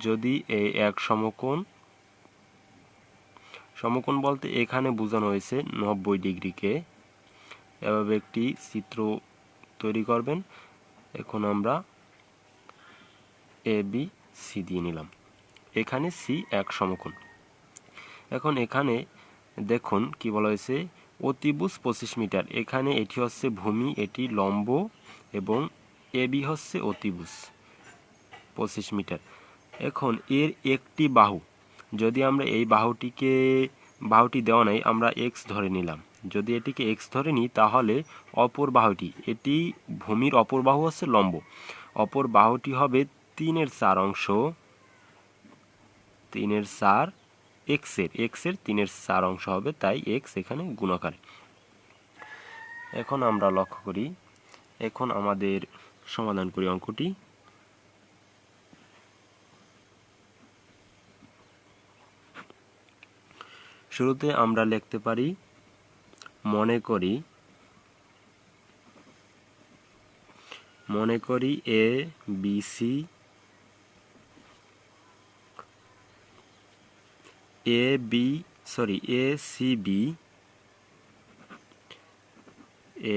যদি এই এক সমকোণ সমকোণ বলতে এখানে বোঝানো হয়েছে নব্বই ডিগ্রিকে। এভাবে একটি চিত্র তৈরি করবেন। এখন আমরা এ, বি, সি দিয়ে নিলাম। এখানে সি এক সমকোণ। এখন এখানে দেখুন কি বলা হয়েছে, অতিভুজ পঁচিশ মিটার। এখানে এটি হচ্ছে ভূমি, এটি লম্ব এবং এ, বি হচ্ছে অতিভুজ পঁচিশ মিটার। এখন এর একটি বাহু। যদি আমরা এই বাহুটিকে, বাহুটি দেওয়া নাই, আমরা এক্স ধরে নিলাম। যদি এটিকে এক্স ধরে নিই, তাহলে অপর বাহুটি, এটি ভূমির অপর বাহু হচ্ছে লম্ব। অপর বাহুটি হবে তিনের চার অংশ, তিনের চার এক্সের এক্সের তিনের চার অংশ হবে, তাই এক্স এখানে গুণাকারে। এখন আমরা লক্ষ্য করি, এখন আমাদের সমাধান করি অঙ্কটি। শুরুতে আমরা লিখতে পারি, মনে করি মনে করি A B C A B sorry A C B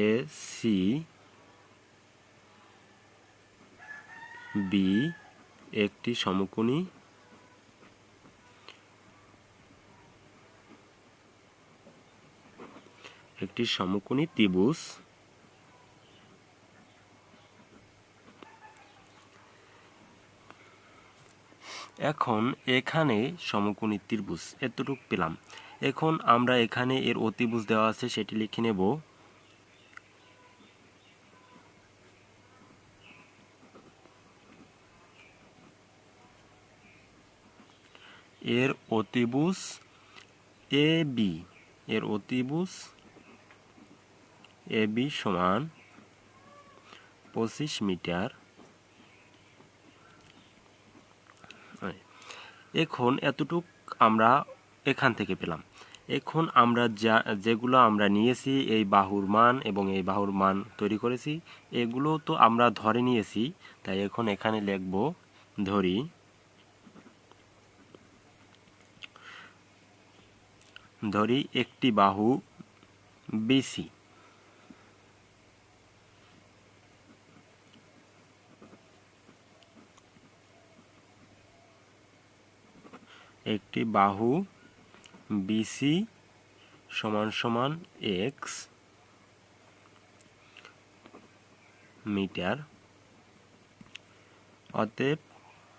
A C B একটি সমকোণী একটি সমকোণী ত্রিভুজ। এখন এখানে সমকোণী ত্রিভুজ, এতটুকু পেলাম। এখন আমরা এখানে এর অতিভুজ দেওয়া আছে, সেটি লিখে নেব। এর অতিভুজ এ বি, এর অতিভুজ এ বি সমান পঁচিশ মিটার। এখন এতটুক আমরা এখান থেকে পেলাম। এখন আমরা যা, যেগুলো আমরা নিয়েছি, এই বাহুর মান এবং এই বাহুর মান তৈরি করেছি, এগুলো তো আমরা ধরে নিয়েছি, তাই এখন এখানে লিখব ধরি ধরি একটি বাহু বিসি। একটি বাহু বিসি সমান সমান এক্স মিটার। অতএব